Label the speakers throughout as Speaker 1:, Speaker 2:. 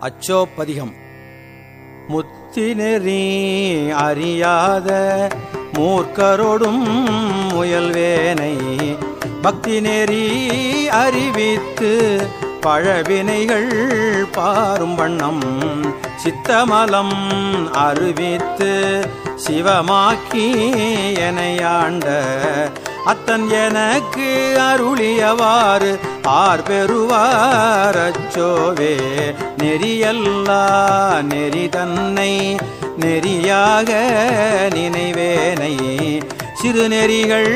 Speaker 1: அச்சோப்பதிகம். முத்தினெறி அறியாத மூர்க்கரோடும் முயல்வேனை பக்தி நெறி அறிவித்து பழவினைகள் பாரும் வண்ணம் சித்தமலம் அறிவித்து சிவமாக்கி எனையாண்ட அத்தன் எனக்கு அருளியவாறு ஆர் பெறுவார் அச்சோவே நெறியல்லா நெறி தன்னை நெறியாக நினைவேனை. சிறுநெறிகள்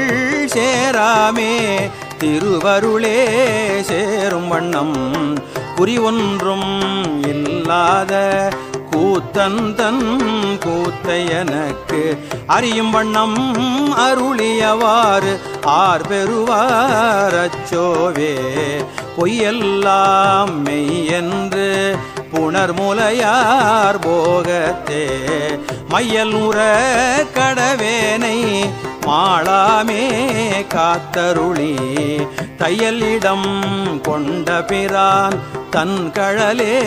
Speaker 1: சேராமே திருவருளே சேரும் வண்ணம். குறி ஒன்றும் இல்லாத கூத்தந்தன் தன் எனக்கு அறியும் வண்ணம் அருளியவாறு ஆர் பெறுவார் அச்சோவே. பொய்யெல்லாம் மெய் என்று புணர்முலையார் போகத்தே. மையல் உற கடவேனை மாளாமே காத்தருளி. தையலிடம் கொண்ட பிரான் தன் கழலே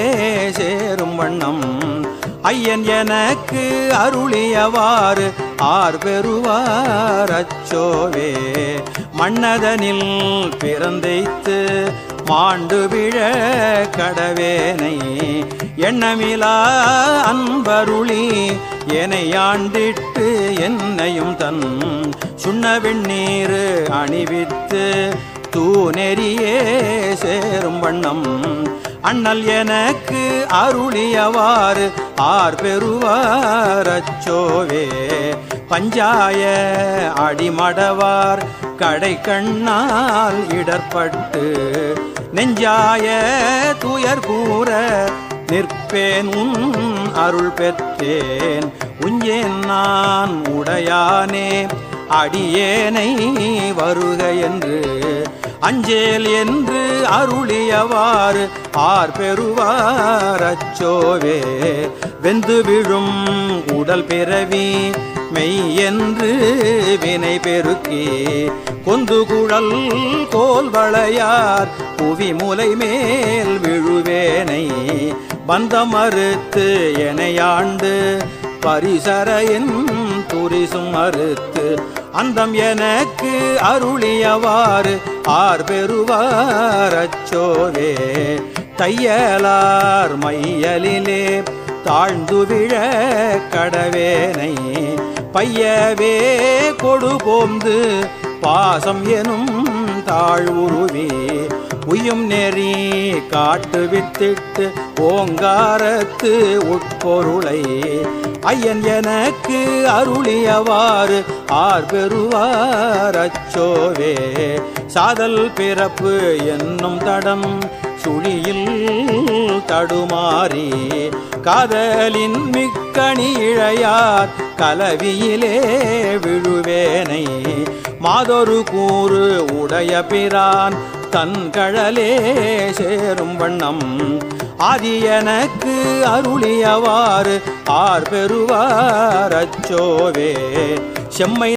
Speaker 1: சேரும் வண்ணம் ஐயன் எனக்கு அருளியவாறு ஆர் பெறுவார் அச்சோவே. மன்னதனில் பிறந்தைத்து மாண்டு விழ கடவேனை. எண்ணமிலா அன்பருளி என்னை ஆண்டிட்டு என்னையும் தன் சுண்ண வெண்ணீர் அணிவித்து தூநெறியே சேரும் வண்ணம் அண்ணல் எனக்கு அருளியவாறு ஆர் பெறுவார் அச்சோவே. பஞ்சாய அடிமடவார் கடை கண்ணால் இடர்பட்டு நெஞ்சாய துயர் கூற நிற்பேன் உன் அருள் பெற்றேன். உஞ்சேன் நான் உடையானே அடியேனை வருக என்று அஞ்சேல் என்று அருளியவாறு ஆர் பெறுவார் அச்சோவே. வெந்து விழும் உடல் பிறவி மெய் என்று வினை பெருக்கி. கொந்து குழல் கோல் வளையார் புவி முலை மேல் விழுவேனை. பந்த மறுத்து எனையாண்டு பரிசரையின் குறிசும் அறுத்து அந்தம் எனக்கு அருளியவாறு ஆர் பெறுவார் அச்சோவே தையலார் மையலிலே தாழ்ந்து விழ கடவேனை பையவே கொடுபோந்து பாசம் எனும் தாழ்வுருவி உயும் நெறி காட்டு வித்திட்டு ஓங்காரத்து உட்பொருளை. ஐயன் எனக்கு அருளியவாறு ஆர் பெறுவார் அச்சோவே. சாதல் பிறப்பு என்னும் தடம் சுழியில் தடுமாறி காதலின் மிக்கணி இழையார் கலவியிலே விழுவேனை மாதொரு கூறு உடைய பிரான் தன் கழலே சேரும் வண்ணம். ஆதி எனக்கு அருளியவாறு ஆர் பெறுவார் அச்சோவே. செம்மை